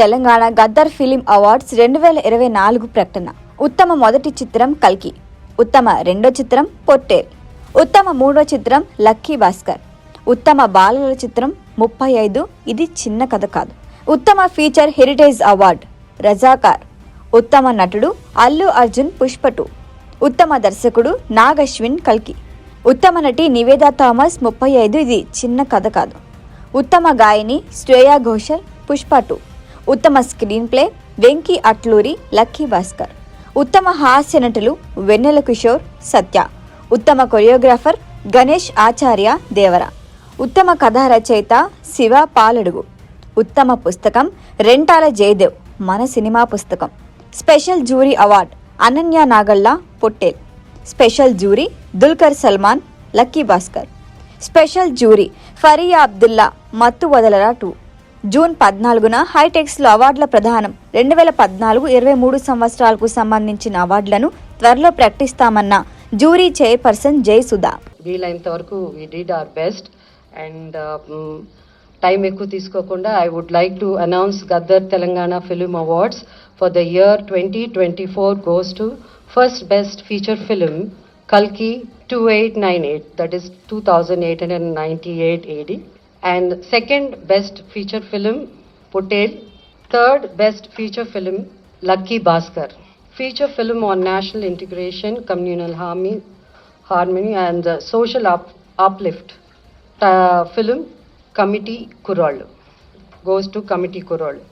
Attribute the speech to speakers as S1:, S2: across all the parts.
S1: Telangana Gaddar film awards రెండు వేల ఇరవై నాలుగు ప్రకటన. ఉత్తమ మొదటి చిత్రం కల్కి. ఉత్తమ రెండో చిత్రం పొట్టేల్. ఉత్తమ మూడో చిత్రం లక్కీ భాస్కర్. ఉత్తమ బాలల చిత్రం ముప్పై ఐదు ఇది చిన్న కథ కాదు. ఉత్తమ ఫీచర్ హెరిటేజ్ అవార్డ్ రజాకార్. ఉత్తమ నటుడు అల్లు అర్జున్ పుష్పటు. ఉత్తమ దర్శకుడు నాగ్ అశ్విన్ కల్కి. ఉత్తమ నటి నివేదా థామస్ ముప్పై ఐదు ఇది చిన్న కథ కాదు. ఉత్తమ గాయని శ్రేయా ఘోషల్ పుష్పటు. ఉత్తమ screen play Venky Atluri lucky Bhaskar. ఉత్తమ హాస్య నటులు వెన్నెల కిషోర్ సత్య. ఉత్తమ కొరియోగ్రాఫర్ గణేష్ ఆచార్య దేవర. ఉత్తమ కథా రచయిత శివ పాలడుగు. ఉత్తమ పుస్తకం రెంటాల జయదేవ్ మన సినిమా పుస్తకం. Special jury award Ananya Nagalla Pottel. Special jury Dulquer Salmaan lucky Bhaskar. Special jury Faria Abdullah Mathu Vadalara two. June పద్నాలుగున హైటెక్స్లో అవార్డుల ప్రదానం. రెండు వేల పద్నాలుగు ఇరవై మూడు సంవత్సరాలకు సంబంధించిన అవార్డులను త్వరలో ప్రకటిస్తామన్న జూరీ చైర్పర్సన్ జయసుధా.
S2: వీలైనంత వరకు we did our best and time ఎక్కువ తీసుకోకుండా I would like to announce Gaddar Telangana film awards for the year twenty twenty four goes to first best feature film కల్కి two eight nine eight that is two thousand eight hundred ninety eight eighty and second best feature film Potel, third best feature film Lucky Baskar. Feature film on national integration, communal harmony, harmony and uh, social up, uplift. Uh, film Committee Kurol goes to Committee Kurol.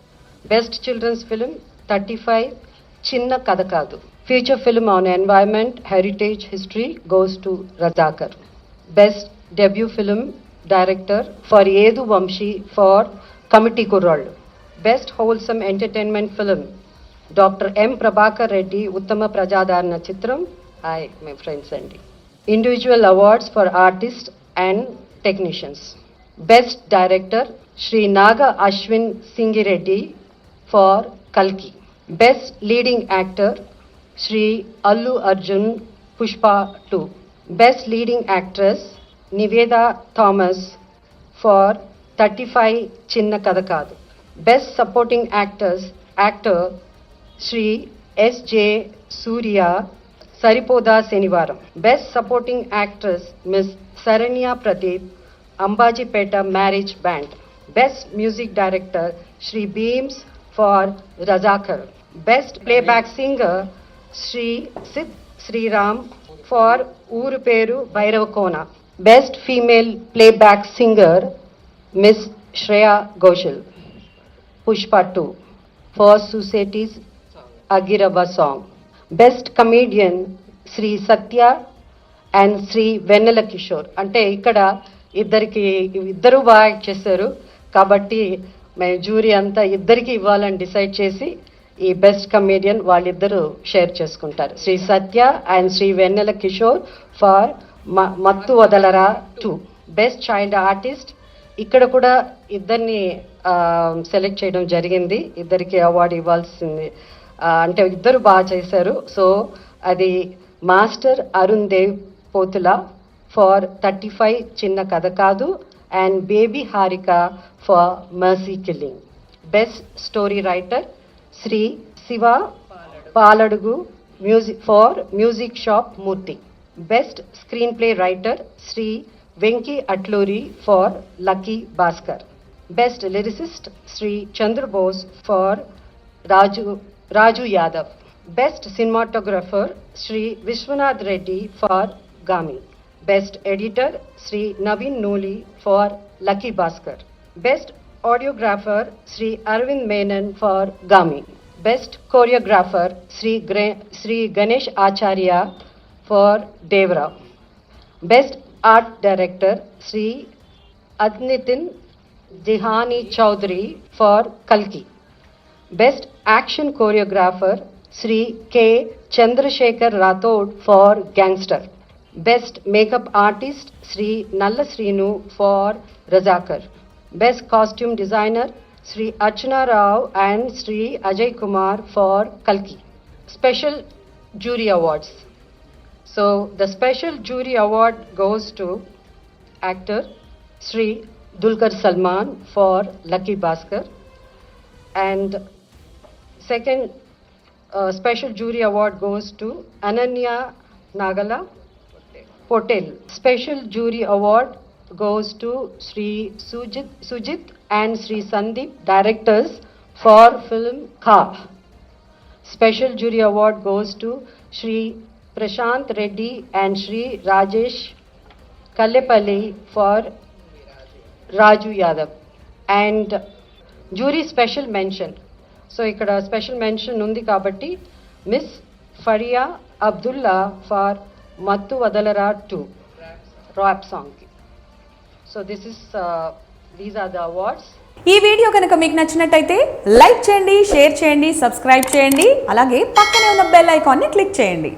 S2: Best children's film 35 Chinna Kadakadu. Feature film on environment, heritage, history goes to Razakar. Best debut film director for Yadhu Vamsi for committee Kurrallu best wholesome entertainment film doctor M Prabhakar Reddy ఉత్తమ ప్రజాదరణ చిత్రం hi my friends అండి individual awards for artist and technicians best director Shri Nag Ashwin Singireddy for కల్కి best leading actor Shri Allu Arjun Pushpa two best leading actress Nivetha Thomas for thirty five చిన్న కథ కాదు. Best supporting actors actor Shri S J Surya Saripodhaa Sanivaaram. Best supporting actress miss Saranya Pradeep Ambajipeta marriage band. Best music director Shri Bheems for Razakar. Best playback singer Shri Sid Sriram for Ooru Peru Bhairavakona. Best female playback singer miss Shreya Ghoshal Pushpa two first సొసైటీస్ అగిరవ song best comedian Shri Satya and Shri Vennela Kishore అంటే ఇక్కడ ఇద్దరికి ఇద్దరు బాగా act చేశారు. కాబట్టి మేము jury అంతా ఇద్దరికి ఇవ్వాలని డిసైడ్ చేసి ఈ బెస్ట్ కమేడియన్ వాళ్ళిద్దరూ షేర్ చేసుకుంటారు. Shri Satya and Shri Vennela Kishore for Mathu Vadalara? Two best child artist ఇక్కడ కూడా ఇద్దరిని సెలెక్ట్ చేయడం జరిగింది. ఇద్దరికి అవార్డు ఇవ్వాల్సింది. అంటే ఇద్దరు బాగా చేశారు. సో అది master Arun Dev Pothula for thirty five చిన్న కథ కాదు. And baby Harika for mercy killing best story writer Shri Siva Paladugu music for music shop Murthy. Best screen play writer Shri Venky Atluri for lucky Bhaskar best lyricist Shri Chandrabose for Raju Raju Yadav best cinematographer Shri Viswanath Reddy for Gaami best editor Shri Naveen Nooli for lucky Bhaskar best audiographer Shri Aravind Menon for Gaami best choreographer Shri grey Shri Ganesh Acharya for Devara best art director Shri అద్నితిన్ జిహానీ Chowdary far కల్కి best action choreographer Shri K Chandrasekhar Rathod far gangster best makeup artist Shri నల్ల Srinu far Razakar best costume designer Shri Archana Rao and Shri Ajay Kumar far కల్కి special jury awards So the special jury award goes to actor Sri Dulkar Salman for Lucky Bhaskar, And second uh, special jury award goes to Ananya Nagala Potel. Special jury award goes to Sri Sujit, Sujit and Sri Sandeep, directors for film Kha. Special jury award goes to Sri Prashanth Reddy and Shri Rajesh Kallepalli for Raju Yadav. And jury special mention. So ఇక్కడ special mention ఉంది కాబట్టి miss Faria Abdullah for Mathu Vadalara two rap సాంగ్కి. So this is these are the awards
S3: ఈ video కనుక మీకు నచ్చినట్టయితే like చేయండి share చేయండి సబ్స్క్రైబ్ చేయండి అలాగే పక్కనే ఉన్న బెల్ ఐకాన్ని క్లిక్ చేయండి.